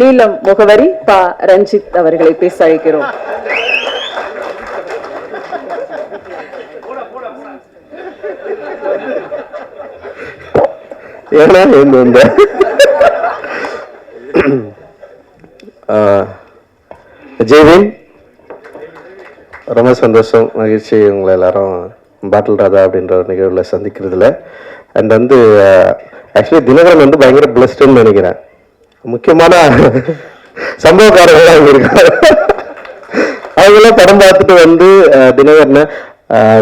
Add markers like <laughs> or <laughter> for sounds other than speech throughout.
நீலம் முகவரி பா ரஞ்சித் அவர்களை பேச அழைக்கிறோம் ஏன்னா இந்த ஜெய்வின் ரொம்ப சந்தோஷம் மகிழ்ச்சி. உங்களை எல்லாரும் பாட்டில் ராதா அப்படின்ற ஒரு நிகழ்வில் சந்திக்கிறதுல. அண்ட் வந்து ஆக்சுவலி தினகரன் வந்து பயங்கர பிளஸ்டுன்னு நினைக்கிறேன். முக்கியமான சம்பவக்காரர்களாக அங்கே இருக்காங்க. அவங்களாம் படம் பார்த்துட்டு வந்து தினகரனை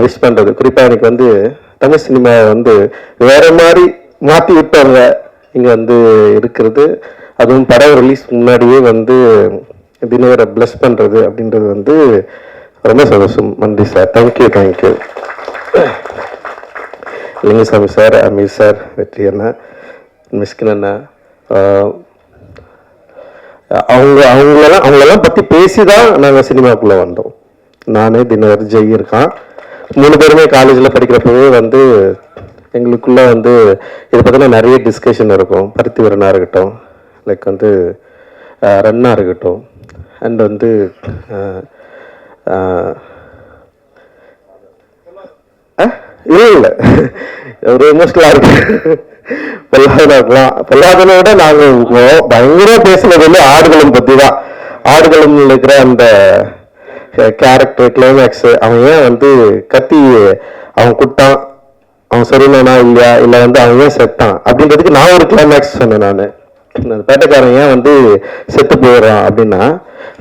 விஷ் பண்ணுறது குறிப்பாக எனக்கு வந்து தமிழ் சினிமா வந்து வேற மாதிரி மாற்றி விட்டவங்க இங்கே வந்து இருக்கிறது. அதுவும் படம் ரிலீஸ் முன்னாடியே வந்து தினகரை பிளஸ் பண்ணுறது அப்படின்றது வந்து ரொம்ப சந்தோஷம். நன்றி sir thank you thank you Lingusamy sir Ameer sir Vetri அண்ணா மிஸ்கின் அண்ணா அவங்க அவங்களெல்லாம் அவங்களெல்லாம் பற்றி பேசி தான் நாங்கள் சினிமாக்குள்ளே வந்தோம். நானே தினகர் ஜெய் இருக்கான் மூணு பேருமே காலேஜில் படிக்கிறப்பவே வந்து எங்களுக்குள்ளே வந்து இதை பற்றின நிறைய டிஸ்கஷன் இருக்கும். பருத்தி வீரனாக இருக்கட்டும் லைக் வந்து ரன்னாக இருக்கட்டும் அண்ட் வந்து இல்லை இல்லை. ஒரு மோஸ்ட்லாக இருக்கு. பொல்லாதனாக்கலாம் பொல்லாதனை விட நாங்கள் பயங்கர பேசினது வந்து ஆடுகளும் பற்றி தான் ஆடுகளும் இருக்கிற அந்த கேரக்டர் கிளைமேக்ஸ் அவன் ஏன் வந்து கத்தி அவன் குட்டான் அவன் சரியில்லைனா இல்லையா? இல்லை வந்து அவன் ஏன் செத்தான்? அப்படின்றதுக்கு நான் ஒரு கிளைமேக்ஸ் சொன்னேன் நான். அந்த பேட்டைக்காரன் ஏன் வந்து செத்து போயிடுறான் அப்படின்னா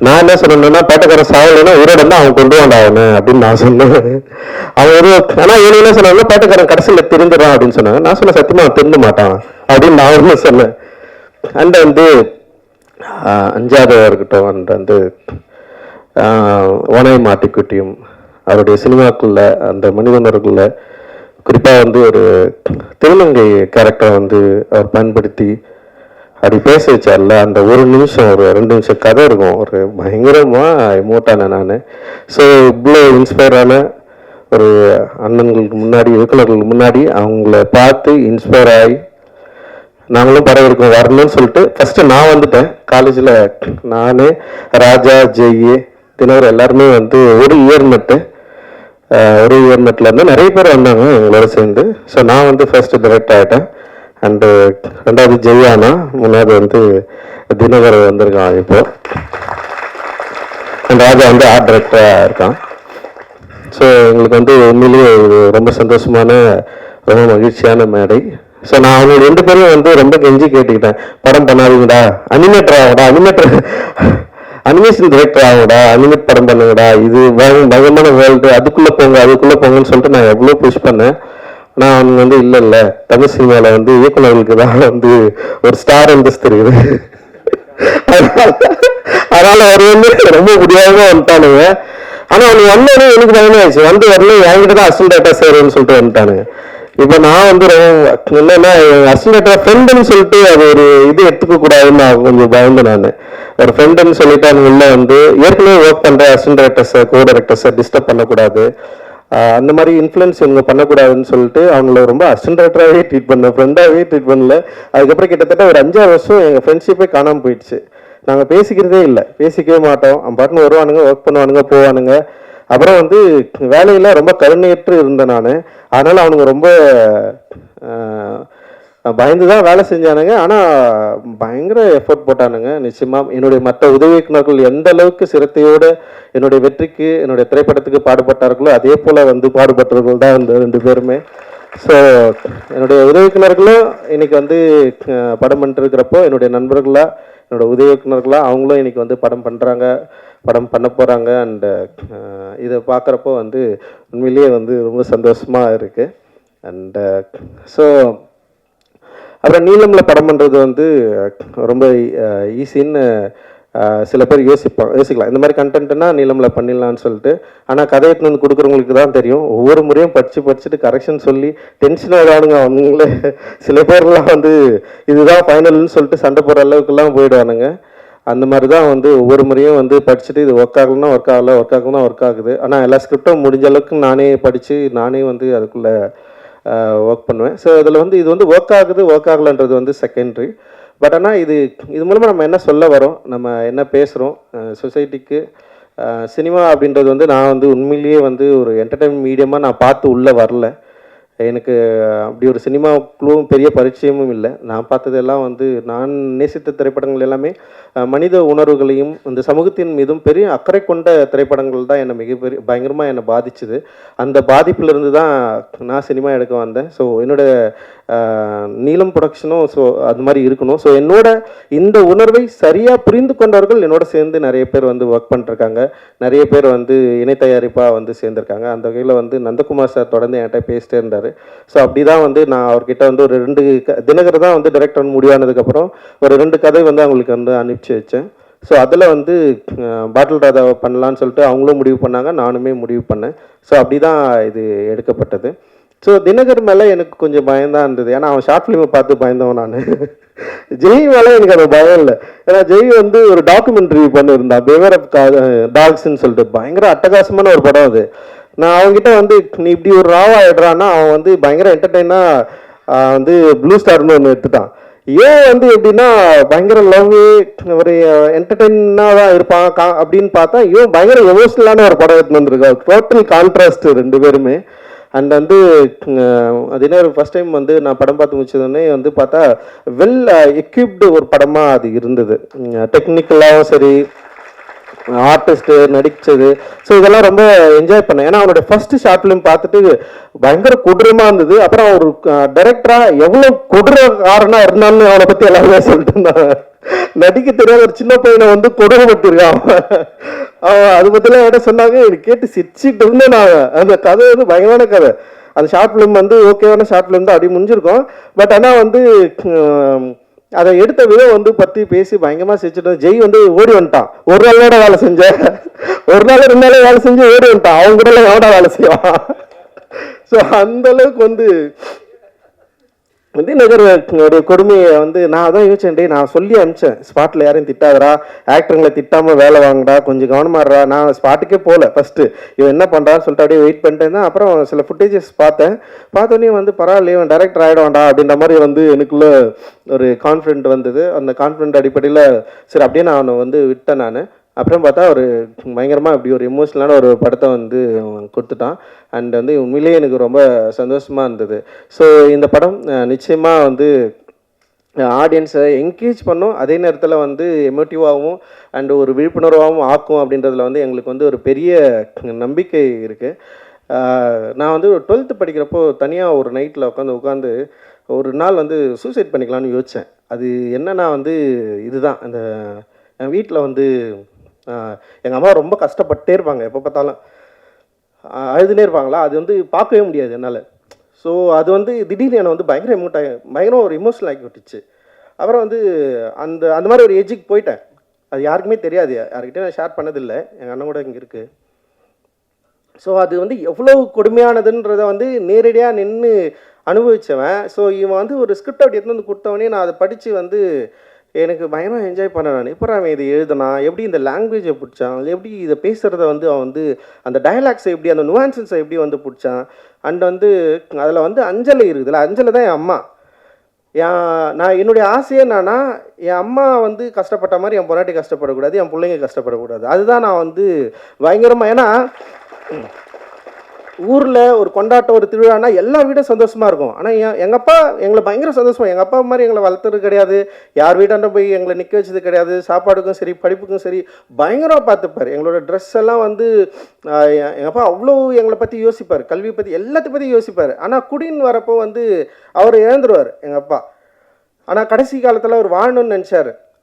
நான் என்ன சொன்னேன்னா பேட்டைக்காரன் சாவலைன்னா உயிரோட இருந்தா அவன் கொண்டு வாண்டா அவனு அப்படின்னு நான் சொன்னேன். அவன் ஒரு ஆனா இவனு என்ன சொன்னாங்க பேட்டக்காரன் கடைசியில் திருந்துறான் அப்படின்னு சொன்னாங்க. நான் சொன்ன சத்தியமா அவன் திருந்த மாட்டான் அப்படின்னு நான் ஒன்று சொன்னேன். அண்ட் வந்து அஞ்சாவது இருக்கட்டும் அண்ட் வந்து ஓனை மாட்டிக்குட்டியும் அவருடைய சினிமாக்குள்ள அந்த மனிதனருக்குள்ள குறிப்பாக வந்து ஒரு திருநங்கை கேரக்டரை வந்து அவர் பயன்படுத்தி அப்படி பேச வச்சார்ல அந்த ஒரு நிமிஷம் ஒரு ரெண்டு நிமிஷம் கதை இருக்கும். ஒரு பயங்கரமாக எமோட்டான நான். ஸோ இவ்வளோ இன்ஸ்பயரான ஒரு அண்ணன்களுக்கு முன்னாடி இயக்குநர்களுக்கு முன்னாடி அவங்கள பார்த்து இன்ஸ்பயர் ஆகி நாங்களும் படம் இருக்கோம் வரணும்னு சொல்லிட்டு ஃபஸ்ட்டு நான் வந்துட்டேன். காலேஜில் நான் ராஜா ஜெய் தினகர் எல்லாருமே வந்து ஒரு இயர் நட்டு ஒரு இயர் நட்டில் இருந்து நிறைய பேர் வந்தாங்க எங்களோட சேர்ந்து. ஸோ நான் வந்து ஃபஸ்ட்டு டைரக்ட் ஆகிட்டேன் அண்டு ரெண்டாவது ஜெய்யானா மூணாவது வந்து தினகர் வந்திருக்கான் இப்போ. அண்ட் ராஜா வந்து ஆர்ட் டைரக்டராக இருக்கான். ஸோ எங்களுக்கு வந்து உண்மையிலேயே ரொம்ப சந்தோஷமான ரொம்ப மகிழ்ச்சியான மேடை. ஸோ நான் அவங்க ரெண்டு பேரும் வந்து ரொம்ப கெஞ்சி கேட்டுக்கிட்டேன். படம் பண்ணாதீங்கடா அனிமேட்டர் ஆகுடா அனிமேட்டர் அனிமேஷன் டிரெக்டர் ஆகுடா அனிமேட் படம் பண்ணுங்கடா இது பயங்கரமான வேர்ல்டு அதுக்குள்ளே போங்க அதுக்குள்ளே போங்கன்னு சொல்லிட்டு நான் எவ்வளோ புஷ் பண்ணேன். நான் அவங்க வந்து இல்லை இல்லை. தமிழ் சினிமாவில் வந்து இயக்குநர்களுக்கு தான் வந்து ஒரு ஸ்டார் அந்தஸ்து இருக்குது அதனால அவர் வந்து ரொம்ப முடியாம வந்துட்டானுங்க. ஆனா அவனுக்கு வந்தோடனே எனக்கு பயமே ஆச்சு வந்து வரல என்கிட்ட தான் அசிஸ்டன்ட் டேட்டா சேருன்னு சொல்லிட்டு வந்துட்டானுங்க. இப்போ நான் வந்து ரொம்ப என்னன்னா அசிஸ்டன்ட் டேட்டா ஃப்ரெண்டுன்னு சொல்லிட்டு அது ஒரு இது எடுத்துக்க கூடாதுன்னு நான் கொஞ்சம் பயந்தேன் நான். ஒரு ஃப்ரெண்டுன்னு சொல்லிட்டு அவங்க உள்ள வந்து ஏற்கனவே ஒர்க் பண்ற அசிஸ்டன்ட் டேரக்டர்ஸை கோ டேரக்டர்ஸை டிஸ்டர்ப் பண்ணக்கூடாது. அந்த மாதிரி இன்ஃப்ளூயன்ஸ் இவங்க பண்ணக்கூடாதுன்னு சொல்லிட்டு அவங்கள ரொம்ப அசிஸ்டன்ட் ட்ரீட் பண்ணேன். ஃப்ரெண்டாகவே ட்ரீட் பண்ணல. அதுக்கப்புறம் கிட்டத்தட்ட ஒரு அஞ்சாறு வருஷம் எங்கள் ஃப்ரெண்ட்ஷிப்பே காணாமல் போயிடுச்சு. நாங்கள் பேசிக்கிறதே இல்லை. பேசிக்கவே மாட்டோம். அவன் பாட்டுன்னு வருவானுங்க ஒர்க் பண்ணுவானுங்க போவானுங்க. அப்புறம் வந்து வேலையில் ரொம்ப கருணையற்று இருந்தேன் நான். அதனால் அவனுங்க ரொம்ப பயந்து தான் வேலை செஞ்சானுங்க. ஆனால் பயங்கர எஃபோர்ட் போட்டானுங்க. நிச்சயமாக என்னுடைய மற்ற உதவி இயக்குநர்கள் எந்த அளவுக்கு சிரத்தையோடு என்னுடைய வெற்றிக்கு என்னுடைய திரைப்படத்துக்கு பாடுபட்டார்களோ அதே போல் வந்து பாடுபட்டவர்கள் தான் இந்த ரெண்டு பேருமே. ஸோ என்னுடைய உதவி இயக்குநர்களும் இன்றைக்கி வந்து படம் பண்ணிட்டுருக்கிறப்போ என்னுடைய நண்பர்களாக என்னோட உதவி இயக்குநர்களாக அவங்களும் இன்றைக்கி வந்து படம் பண்ணுறாங்க படம் பண்ண போகிறாங்க அண்டு இதை பார்க்குறப்போ வந்து உண்மையிலேயே வந்து ரொம்ப சந்தோஷமாக இருக்குது அண்டு ஸோ அப்புறம் நீளமில் படம் பண்ணுறது வந்து ரொம்ப ஈஸின்னு சில பேர் யோசிப்பாங்க யோசிக்கலாம். இந்த மாதிரி கண்டென்ட்னா நீளமில் பண்ணிடலாம்னு சொல்லிட்டு. ஆனால் கதை எடுத்துன்னு வந்து கொடுக்குறவங்களுக்கு தான் தெரியும். ஒவ்வொரு முறையும் படித்து படிச்சுட்டு கரெக்ஷன் சொல்லி டென்ஷன் இதானுங்க அவங்களே சில பேர்லாம் வந்து இதுதான் ஃபைனல்னு சொல்லிட்டு சண்டை போகிற அளவுக்குலாம் போயிடுவானுங்க. அந்த மாதிரி தான் வந்து ஒவ்வொரு முறையும் வந்து படிச்சுட்டு இது ஒர்க் ஆகலன்னா ஒர்க் ஆகல ஒர்க் ஆகலன்னா ஒர்க் ஆகுது. ஆனால் எல்லா ஸ்கிரிப்டும் முடிஞ்ச அளவுக்கு நானே படித்து நானே வந்து அதுக்குள்ளே ஒர்க் பண்ணுவேன். ஸோ இதில் வந்து இது வந்து ஒர்க் ஆகுது ஒர்க் ஆகலைன்றது வந்து செகண்ட்ரி பட் ஆனால் இது இது மூலமாக நம்ம என்ன சொல்ல வரோம் நம்ம என்ன பேசுகிறோம் சொசைட்டிக்கு சினிமா அப்படின்றது வந்து நான் வந்து உண்மையிலேயே வந்து ஒரு என்டர்டைன்மெண்ட் மீடியமாக நான் பார்த்து உள்ளே வரல. எனக்கு அப்படி ஒரு சினிமாவுக்குள்ளும் பெரிய பரிச்சயமும் இல்லை. நான் பார்த்ததெல்லாம் வந்து நான் நேசித்த திரைப்படங்கள் எல்லாமே மனித உணர்வுகளையும் இந்த சமூகத்தின் மீதும் பெரிய அக்கறை கொண்ட திரைப்படங்கள் தான் என்னை மிகப்பெரிய பயங்கரமாக என்னை பாதிச்சுது. அந்த பாதிப்பிலிருந்து தான் நான் சினிமா எடுக்க வந்தேன். ஸோ என்னோட நீளம் ப்ரொடக்ஷனும் ஸோ அது மாதிரி இருக்கணும். ஸோ என்னோட இந்த உணர்வை சரியாக புரிந்து கொண்டவர்கள் என்னோட சேர்ந்து நிறைய பேர் வந்து ஒர்க் பண்ணிருக்காங்க. நிறைய பேர் வந்து இணை தயாரிப்பாக வந்து சேர்ந்துருக்காங்க. அந்த வகையில் வந்து நந்தகுமார் சார் தொடர்ந்து என்கிட்ட பேசிட்டே இருந்தார். ஸோ அப்படி தான் வந்து நான் அவர்கிட்ட வந்து ஒரு ரெண்டு க- தினகர் தான் வந்து டைரக்டர் முடிவானதுக்கப்புறம் ஒரு ரெண்டு கதை வந்து அவங்களுக்கு வந்து அனுப்பிச்சி வச்சேன். ஸோ அதில் வந்து பாட்டில் ராதாவை பண்ணலான்னு சொல்லிட்டு அவங்களும் முடிவு பண்ணாங்க நானுமே முடிவு பண்ணேன். ஸோ அப்படி தான் இது எடுக்கப்பட்டது. ஸோ தினகர் மேலே எனக்கு கொஞ்சம் பயம்தான் இருந்தது. ஏன்னா அவன் ஷார்ட் ஃபிலிமை பார்த்து பயந்தவன் நான். ஜெய் மேலே எனக்கு அந்த பயம் இல்லை. ஏன்னா ஜெய் வந்து ஒரு டாக்குமெண்ட்ரி பண்ணியிருந்தான் பேவர் ஆஃப் டாக்ஸ்ன்னு சொல்லிட்டு பயங்கர அட்டகாசமான ஒரு படம் அது. நான் அவங்ககிட்ட வந்து நீ இப்படி ஒரு ராவா ஆயிடுறான்னா அவன் வந்து பயங்கர என்டர்டெயினாக வந்து ப்ளூ ஸ்டார்னு ஒன்று எடுத்துட்டான். ஏன் வந்து எப்படின்னா பயங்கர லவ் ஒரு என்டர்டெயினாக தான் இருப்பான் கா- அப்படின்னு பார்த்தா இவன் பயங்கர எமோஷனலான ஒரு படம் எடுத்துன்னு வந்திருக்கா டோட்டல் கான்ட்ராஸ்ட் ரெண்டு பேருமே. அண்ட் வந்து அஹ், அது என்ன ஃபர்ஸ்ட் டைம் வந்து நான் படம் பார்த்து முடிச்சதுன்னே வந்து பார்த்தா வெல் எக்யூப்டு ஒரு படமாக அது இருந்தது. டெக்னிக்கலாகவும் சரி ஆர்டிஸ்ட் நடிச்சது. ஸோ இதெல்லாம் ரொம்ப என்ஜாய் பண்ணேன். ஏன்னா அவனுடைய ஃபர்ஸ்ட் ஷார்ட் ஃபிலிம் பார்த்துட்டு பயங்கர கொடூரமாக இருந்தது. அப்புறம் ஒரு டைரக்டரா எவ்வளவு கொடூரக்காரனா இருந்தாலும் அவனை பத்தி எல்லாருமே சொல்லிட்டு இருந்தாங்க. நடிக்க தெரியாத ஒரு சின்ன பையனை வந்து கொடூரப்படுத்திருக்கான் அவன். அது பத்திலாம் என்கிட்ட சொன்னாங்க. எனக்கு கேட்டு சிரிச்சிட்டு இருந்தேன் நான். அந்த கதை வந்து பயங்கரமான கதை. அந்த ஷார்ட் ஃபிலிம் வந்து ஓகேவான ஷார்ட் ஃபிலிம் தான். அப்படி முடிஞ்சிருக்கும். பட் ஆனால் வந்து அதை எடுத்த விதம் வந்து பற்றி பேசி பயங்கரமா சிரிச்சுட்டு ஜெய் வந்து ஓடி வந்துட்டான். ஒரு நாளோட வேலை செஞ்சேன் ஒரு நாள் ரெண்டு நாளே வேலை செஞ்சு ஓடி வந்துட்டான். அவங்க கூட எவ்வளோ வேலை செய்வான்? ஸோ அந்த அளவுக்கு வந்து விந்திநகர் ஒரு கொடுமையை வந்து நான் அதான் யோசிச்சேன் நான் சொல்லி அனுப்பிச்சேன். ஸ்பாட்டில் யாரையும் திட்டாதரா ஆக்டருங்களை திட்டாமல் வேலை வாங்கடா கொஞ்சம் கவனமாடுறா இருடா நான் ஸ்பாட்டுக்கே போகல ஃபஸ்ட்டு இவன் என்ன பண்ணுறான்னு சொல்லிட்டு அப்படியே வெயிட் பண்ணிட்டு தான் அப்புறம் சில ஃபுட்டேஜஸ் பார்த்தேன். பார்த்தோன்னே வந்து பரவாயில்ல இவன் டேரக்டர் ஆகிடுவான்டா அப்படின்ற மாதிரி வந்து எனக்குள்ளே ஒரு கான்ஃபிடென்ட் வந்தது. அந்த கான்ஃபிடென்ட் அடிப்படையில் சரி அப்படியே நான் அவனை வந்து விட்டேன் நான். அப்புறம் பார்த்தா ஒரு பயங்கரமாக இப்படி ஒரு எமோஷ்னலான ஒரு படத்தை வந்து அவன் கொடுத்துட்டான். அண்ட் வந்து உண்மையிலேயே எனக்கு ரொம்ப சந்தோஷமாக இருந்தது. ஸோ இந்த படம் நிச்சயமாக வந்து ஆடியன்ஸை என்கேஜ் பண்ணும். அதே நேரத்தில் வந்து எமோட்டிவாகவும் அண்ட் ஒரு விழிப்புணர்வாகவும் ஆக்கும் அப்படின்றதுல வந்து எங்களுக்கு வந்து ஒரு பெரிய நம்பிக்கை இருக்குது நான் வந்து டுவெல்த்து படிக்கிறப்போ தனியாக ஒரு நைட்டில் உட்காந்து உட்காந்து ஒரு நாள் வந்து சூசைட் பண்ணிக்கலாம்னு யோசித்தேன் அது என்னென்னா வந்து இதுதான். அந்த என் வீட்டில் வந்து எங்கள் அம்மா ரொம்ப கஷ்டப்பட்டே இருப்பாங்க. எப்போ பார்த்தாலும் அழுதுனே இருப்பாங்களா? அது வந்து பார்க்கவே முடியாது என்னால். ஸோ அது வந்து திடீர்னு என்னை வந்து பயங்கர எமோட் ஆகி பயங்கர ஒரு இமோஷனல் ஆக்கி விட்டுச்சு. அப்புறம் வந்து அந்த அந்த மாதிரி ஒரு ஏஜுக்கு போயிட்டேன். அது யாருக்குமே தெரியாது. யார்கிட்டயும் நான் ஷேர் பண்ணதில்லை. எங்கள் அண்ணன் கூட இங்கே இருக்குது ஸோ அது வந்து எவ்வளவு கொடுமையானதுன்றதை வந்து நேரடியாக நின்று அனுபவித்தவன் ஸோ இவன் வந்து ஒரு ஸ்கிரிப்ட் அப்படி எடுத்து வந்து கொடுத்தவனே நான் அதை படித்து வந்து எனக்கு பயங்கரம் என்ஜாய் பண்ணேன் நான். இப்போ அவன் இதை எழுதுனான் எப்படி இந்த லாங்குவேஜை பிடிச்சான்? எப்படி இதை பேசுகிறத வந்து அவன் வந்து அந்த டயலாக்ஸை எப்படி அந்த நுவான்சன்ஸை எப்படி வந்து பிடிச்சான்? அண்ட் வந்து அதில் வந்து அஞ்சலை இருக்குதுல்ல? அஞ்சலை தான் என் அம்மா. என் நான் என்னுடைய ஆசையே என்னன்னா என் அம்மா வந்து கஷ்டப்பட்ட மாதிரி என் பொண்டாட்டி கஷ்டப்படக்கூடாது என் பிள்ளைங்க கஷ்டப்படக்கூடாது. அதுதான் நான் வந்து பயங்கரமாக ஏன்னா ஊரில் ஒரு கொண்டாட்டம் ஒரு திருவிழானா எல்லா வீடும் சந்தோஷமாக இருக்கும். ஆனால் என் எங்கள் அப்பா எங்களை பயங்கர சந்தோஷமாக எங்கள் அப்பா மாதிரி எங்களை வளர்த்துறது கிடையாது. யார் வீட்டாண்ட போய் எங்களை நிற்க வச்சது கிடையாது. சாப்பாடுக்கும் சரி படிப்புக்கும் சரி பயங்கரமாக பார்த்துப்பார். எங்களோட ட்ரெஸ் எல்லாம் வந்து எங்கள் அப்பா அவ்வளோ எங்களை பற்றி யோசிப்பார். கல்வி பற்றி எல்லாத்தையும் பற்றி யோசிப்பார். ஆனால் குடின்னு வரப்போ வந்து அவர் இழந்துருவார் எங்கள் அப்பா ஆனால் கடைசி காலத்தில் அவர் வாழணும்னு நினச்சார்.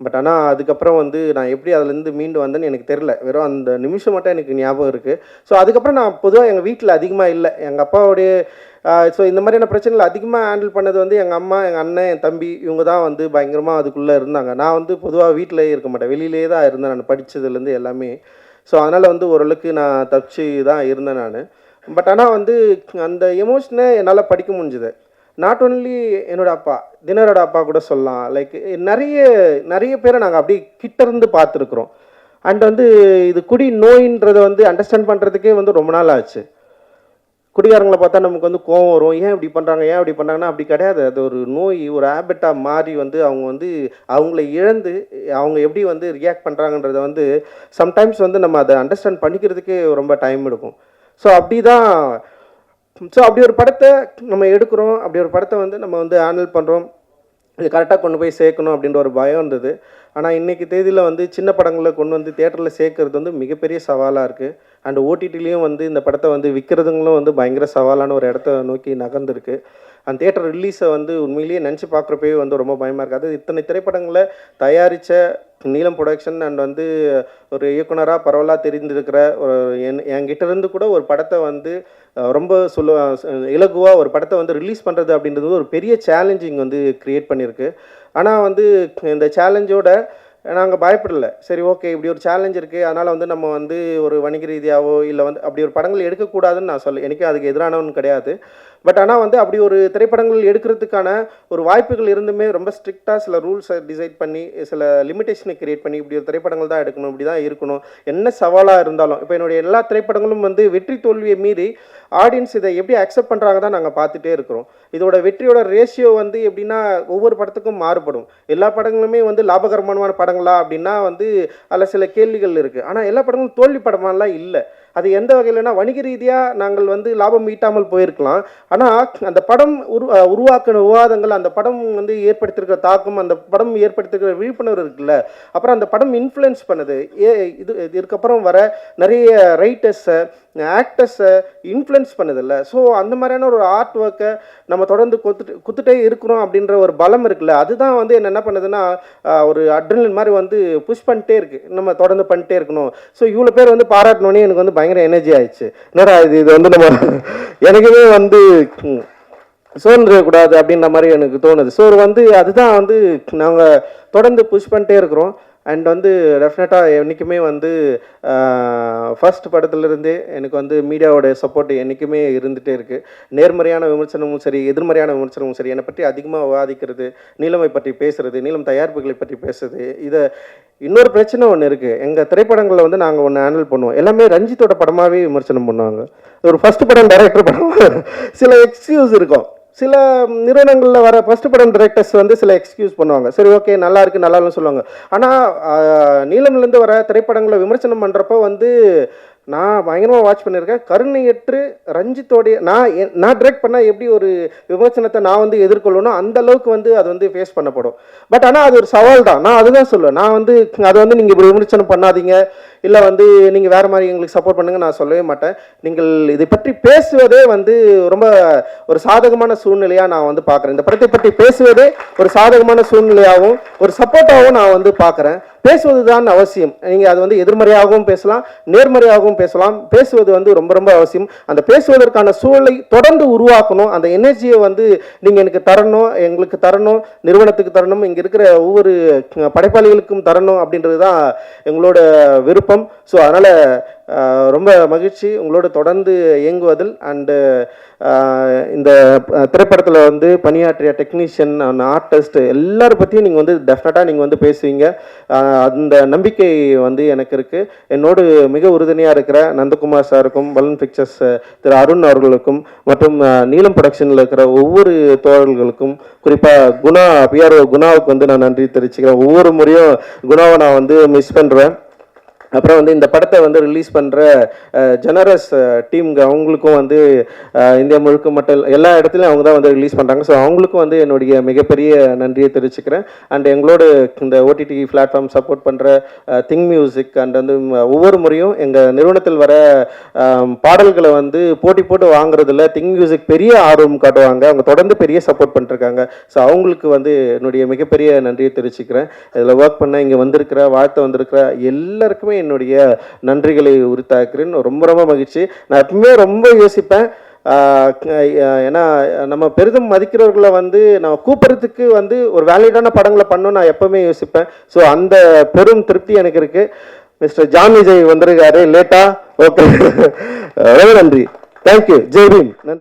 பட் ஆனால் அதுக்கப்புறம் வந்து நான் எப்படி அதுலேருந்து மீண்டு வந்தேன்னு எனக்கு தெரில வெறும் அந்த நிமிஷம் மட்டும் எனக்கு ஞாபகம் இருக்குது ஸோ அதுக்கப்புறம் நான் பொதுவாக எங்கள் வீட்டில் அதிகமாக இல்லை. எங்கள் அப்பாவுடைய ஸோ இந்த மாதிரியான பிரச்சனைகள் அதிகமாக ஹேண்டில் பண்ணது வந்து எங்கள் அம்மா எங்கள் அண்ணன் என் தம்பி இவங்க தான் வந்து பயங்கரமாக அதுக்குள்ளே இருந்தாங்க. நான் வந்து பொதுவாக வீட்டிலே இருக்க மாட்டேன். வெளியிலேயே தான் இருந்தேன் நான் படித்ததுலேருந்து எல்லாமே. ஸோ அதனால் வந்து ஓரளவுக்கு நான் தப்பிச்சு தான் இருந்தேன் நான். பட் ஆனால் வந்து அந்த எமோஷனை என்னால் படிக்க முடிஞ்சுது. நாட் ஒன்லி என்னோட அப்பா தினரோட அப்பா கூட சொல்லலாம். லைக் நிறைய நிறைய பேரை நாங்கள் அப்படியே கிட்டேருந்து பார்த்துருக்குறோம். அண்ட் வந்து இது குடி நோயின்றதை வந்து அண்டர்ஸ்டாண்ட் பண்ணுறதுக்கே வந்து ரொம்ப நாள் ஆச்சு. குடிகாரங்களை பார்த்தா நமக்கு வந்து கோவம் வரும். ஏன் இப்படி பண்ணுறாங்க ஏன் இப்படி பண்ணுறாங்கன்னா அப்படி கிடையாது. அது ஒரு நோய் ஒரு ஹேபிட்டாக மாறி வந்து அவங்க வந்து அவங்கள இழந்து அவங்க எப்படி வந்து ரியாக்ட் பண்ணுறாங்கன்றத வந்து சம்டைம்ஸ் வந்து நம்ம அதை அண்டர்ஸ்டாண்ட் பண்ணிக்கிறதுக்கே ரொம்ப டைம் எடுக்கும். ஸோ அப்படி தான் ஸோ அப்படி ஒரு படத்தை நம்ம எடுக்கிறோம். அப்படி ஒரு படத்தை வந்து நம்ம வந்து ஹேண்டில் பண்ணுறோம் இது கரெக்டாக கொண்டு போய் சேர்க்கணும் அப்படின்ற ஒரு பயம் இருந்தது. ஆனால் இன்றைக்கி தேதியில் வந்து சின்ன படங்களை கொண்டு வந்து தேட்டரில் சேர்க்கறது வந்து மிகப்பெரிய சவாலாக இருக்குது அண்ட் ஓடிடிலையும் வந்து இந்த படத்தை வந்து விற்கிறதுங்களும் வந்து பயங்கர சவாலான ஒரு இடத்த நோக்கி நகர்ந்துருக்கு. அந்த தேட்டர் ரிலீஸை வந்து உண்மையிலேயே நினச்சி பார்க்குறப்பே வந்து ரொம்ப பயமாக இருக்குது இத்தனை திரைப்படங்களை தயாரித்த நீலம் ப்ரொடக்ஷன் அண்ட் வந்து ஒரு இயக்குனராக பரவலாக தெரிந்திருக்கிற ஒரு என் என்கிட்ட இருந்து கூட ஒரு படத்தை வந்து ரொம்ப சொல்ல இலகுவாக ஒரு படத்தை வந்து ரிலீஸ் பண்ணுறது அப்படின்றது ஒரு பெரிய சேலஞ்சிங் வந்து க்ரியேட் பண்ணியிருக்கு ஆனால் வந்து இந்த சேலஞ்சோட நாங்கள் பயப்படல. சரி ஓகே இப்படி ஒரு சேலஞ்ச் இருக்குது அதனால் வந்து நம்ம வந்து ஒரு வணிக ரீதியாகவோ இல்லை வந்து அப்படி ஒரு படங்கள் எடுக்கக்கூடாதுன்னு நான் சொல்ல எனக்கு அதுக்கு எதிரானவன் கிடையாது. பட் ஆனால் வந்து அப்படி ஒரு திரைப்படங்கள் எடுக்கிறதுக்கான ஒரு வாய்ப்புகள் இருந்துமே ரொம்ப ஸ்ட்ரிக்டாக சில ரூல்ஸை டிசைட் பண்ணி சில லிமிடேஷனை கிரியேட் பண்ணி இப்படி ஒரு திரைப்படங்கள் தான் எடுக்கணும் இப்படி தான் இருக்கணும். என்ன சவாலாக இருந்தாலும் இப்போ என்னுடைய எல்லா திரைப்படங்களும் வந்து வெற்றி தோல்வியை மீறி ஆடியன்ஸ் இதை எப்படி அக்செப்ட் பண்ணுறாங்க தான் நாங்கள் பார்த்துட்டே இருக்கிறோம். இதோட வெற்றியோட ரேஷியோ வந்து எப்படின்னா ஒவ்வொரு படத்துக்கும் மாறுபடும். எல்லா படங்களுமே வந்து லாபகரமான படங்களா அப்படின்னா வந்து அதில் சில கேள்விகள் இருக்குது ஆனால் எல்லா படங்களும் தோல்வி படமாலாம் இல்லை. அது எந்த வகையிலனா வணிக ரீதியாக நாங்கள் வந்து லாபம் ஈட்டாமல் போயிருக்கலாம். ஆனால் அந்த படம் உரு உருவாக்கின விவாதங்கள் அந்த படம் வந்து ஏற்படுத்தியிருக்கிற தாக்கம் அந்த படம் ஏற்படுத்தியிருக்கிற விழிப்புணர்வு இருக்குல்ல அப்புறம் அந்த படம் இன்ஃப்ளூயன்ஸ் பண்ணுது. ஏ இது இதுக்கப்புறம் வர நிறைய ரைட்டர்ஸை ஆக்டர்ஸை இன்ஃப்ளூயன்ஸ் பண்ணுதில்ல. ஸோ அந்த மாதிரியான ஒரு ஆர்ட் ஒர்க்கை நம்ம தொடர்ந்து கொத்துட்டு குத்துட்டே இருக்கிறோம் அப்படின்ற ஒரு பலம் இருக்குல்ல. அதுதான் வந்து என்ன என்ன பண்ணுதுன்னா ஒரு அட்ரினல் மாதிரி வந்து புஷ் பண்ணிட்டே இருக்கு. நம்ம தொடர்ந்து பண்ணிட்டே இருக்கணும். ஸோ இவ்வளோ பேர் வந்து பாராட்டினோடனே எனக்கு வந்து பயங்கர எனர்ஜி ஆயிடுச்சு. என்னடா இது இது வந்து நம்ம எனக்குமே வந்து சோர்ந்துடக்கூடாது அப்படின்ற மாதிரி எனக்கு தோணுது. ஸோ வந்து அதுதான் வந்து நாங்கள் தொடர்ந்து புஷ் பண்ணிட்டே இருக்கிறோம். அண்ட் வந்து டெஃபினட்டாக என்றைக்குமே வந்து ஃபஸ்ட் படத்துலேருந்தே எனக்கு வந்து மீடியாவோட சப்போர்ட் என்றைக்குமே இருந்துகிட்டே இருக்குது நேர்மறையான விமர்சனமும் சரி எதிர்மறையான விமர்சனமும் சரி என்னை பற்றி அதிகமாக விவாதிக்கிறது நீளமை பற்றி பேசுறது நீளம் தயாரிப்புகளை பற்றி பேசுறது இதை இன்னொரு பிரச்சனை ஒன்று இருக்குது எங்கள் திரைப்படங்களில் வந்து நாங்கள் ஒன்று ஹேண்டில் பண்ணுவோம். எல்லாமே ரஞ்சித்தோட படமாகவே விமர்சனம் பண்ணுவாங்க. ஒரு ஃபஸ்ட் படம் டைரக்டர் படம் சில எக்ஸ்கியூஸ் இருக்கும். சில நிறுவனங்களில் வர ஃபர்ஸ்ட் படம் டிரெக்டர்ஸ் வந்து சில எக்ஸ்கியூஸ் பண்ணுவாங்க. சரி ஓகே நல்லா இருக்குது நல்லா இல்லைன்னு சொல்லுவாங்க. ஆனால் நீளம்லேருந்து வர திரைப்படங்களை விமர்சனம் பண்ணுறப்போ வந்து நான் பயங்கரமாக வாட்ச் பண்ணியிருக்கேன். கருணையற்று ரஞ்சித்தோடைய நான் நான் டிரெக்ட் பண்ணால் எப்படி ஒரு விமர்சனத்தை நான் வந்து எதிர்கொள்ளணும் அந்த அளவுக்கு வந்து அது வந்து ஃபேஸ் பண்ணப்படும். பட் ஆனால் அது ஒரு சவால் தான். நான் அதுதான் சொல்லுவேன். நான் வந்து அதை வந்து நீங்கள் இப்படி விமர்சனம் பண்ணாதீங்க. இல்லை வந்து நீங்கள் வேறு மாதிரி எங்களுக்கு சப்போர்ட் பண்ணுங்க நான் சொல்லவே மாட்டேன். நீங்கள் இதை பற்றி பேசுவதே வந்து ரொம்ப ஒரு சாதகமான சூழ்நிலையாக நான் வந்து பார்க்குறேன். இந்த படத்தை பற்றி பேசுவதே ஒரு சாதகமான சூழ்நிலையாகவும் ஒரு சப்போர்ட்டாகவும் நான் வந்து பார்க்குறேன். பேசுவது தான் அவசியம். நீங்கள் அது வந்து எதிர்மறையாகவும் பேசலாம் நேர்மறையாகவும் பேசலாம். பேசுவது வந்து ரொம்ப ரொம்ப அவசியம். அந்த பேசுவதற்கான சூழலை தொடர்ந்து உருவாக்கணும். அந்த எனர்ஜியை வந்து நீங்கள் எனக்கு தரணும் எங்களுக்கு தரணும் நிறுவனத்துக்கு தரணும் இங்கே இருக்கிற ஒவ்வொரு படைப்பாளிகளுக்கும் தரணும் அப்படின்றது தான் எங்களோட விருப்பம். ஸோ அதனால் ரொம்ப மகிழ்ச்சி. உங்களோட தொடர்ந்து இயங்குவதில் அண்டு இந்த திரைப்படத்தில் வந்து பணியாற்றிய டெக்னீஷியன் அண்ட் ஆர்டிஸ்ட் எல்லாரும் பற்றியும் நீங்கள் வந்து டெஃபினட்டாக நீங்கள் வந்து பேசுவீங்க. அந்த நம்பிக்கை வந்து எனக்கு இருக்குது என்னோடு மிக உறுதுணையாக இருக்கிற நந்தகுமார் சாருக்கும் பலன் பிக்சர்ஸ் திரு அருண் அவர்களுக்கும் மற்றும் நீலம் ப்ரொடக்ஷனில் இருக்கிற ஒவ்வொரு தோழர்களுக்கும் குறிப்பாக குணா பிஆர்ஓ குணாவுக்கு வந்து நான் நன்றி தெரிவிச்சுக்கிறேன். ஒவ்வொரு முறையும் குணாவை நான் வந்து மிஸ் பண்ணுறேன் அப்புறம் வந்து இந்த படத்தை வந்து ரிலீஸ் பண்ணுற ஜெனரஸ் டீம்க அவங்களுக்கும் வந்து இந்தியா முழுக்க மட்டும் எல்லா இடத்துலையும் அவங்க தான் வந்து ரிலீஸ் பண்ணுறாங்க ஸோ அவங்களுக்கும் வந்து என்னுடைய மிகப்பெரிய நன்றியை தெரிவிச்சுக்கிறேன். அண்ட் எங்களோட இந்த ஓடிடி பிளாட்ஃபார்ம் சப்போர்ட் பண்ணுற திங் மியூசிக் அண்ட் வந்து ஒவ்வொரு முறையும் எங்கள் நிறுவனத்தில் வர பாடல்களை வந்து போட்டி போட்டு வாங்குறதுல திங் மியூசிக் பெரிய ஆர்வம் காட்டுவாங்க. அவங்க தொடர்ந்து பெரிய சப்போர்ட் பண்ணிருக்காங்க. ஸோ அவங்களுக்கு வந்து என்னுடைய மிகப்பெரிய நன்றியை தெரிவிச்சுக்கிறேன். இதில் ஒர்க் பண்ண இங்கே வந்திருக்கிற வாழ்த்து வந்திருக்கிற எல்லாருக்குமே என்னுடைய நன்றிகளை உரித்தாக்குறேன். ரொம்ப ரொம்ப மகிழ்ச்சி. நான் எப்பவுமே ரொம்ப யோசிப்பேன். ஏன்னா நம்ம பெரிதும் மதிக்கிறவர்களை வந்து நம்ம கூப்பிட்றதுக்கு வந்து ஒரு வேலிடான படங்களை பண்ணணும் நான் எப்பவுமே யோசிப்பேன். ஸோ அந்த பெரும் திருப்தி எனக்கு இருக்கு. மிஸ்டர் ஜான் விஜய் வந்திருக்காரு. லேட்டா. ஓகே. <laughs> ரொம்ப நன்றி. தேங்க்யூ ஜெய்பீம் நன்றி.